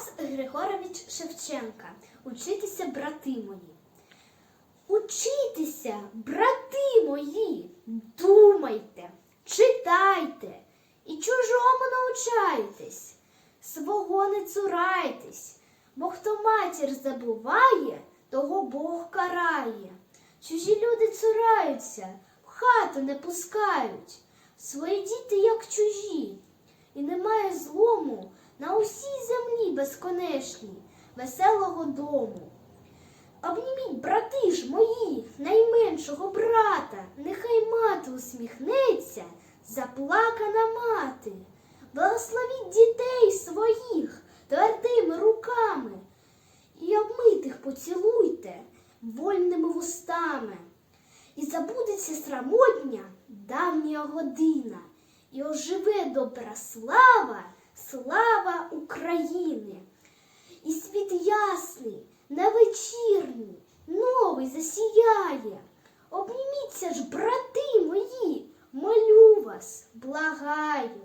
Тарас Григорович Шевченка. Учитися, брати мої. Учитися, брати мої, думайте, читайте і чужому навчайтесь, свого не цурайтесь, бо хто матір забуває, того Бог карає. Чужі люди цураються, в хату не пускають, свої діти як чужі, і немає злому безконечній, веселого дому. Обніміть, брати ж мої, найменшого брата, нехай мати усміхнеться, заплакана мати. Благословіть дітей своїх твердими руками і обмитих поцілуйте вольними вустами. І забудеться срамотня давня година, і оживе добра слава, слава України. І світ ясний, невечірній, новий засіяє. Обніміться ж, брати мої, молю вас, благаю.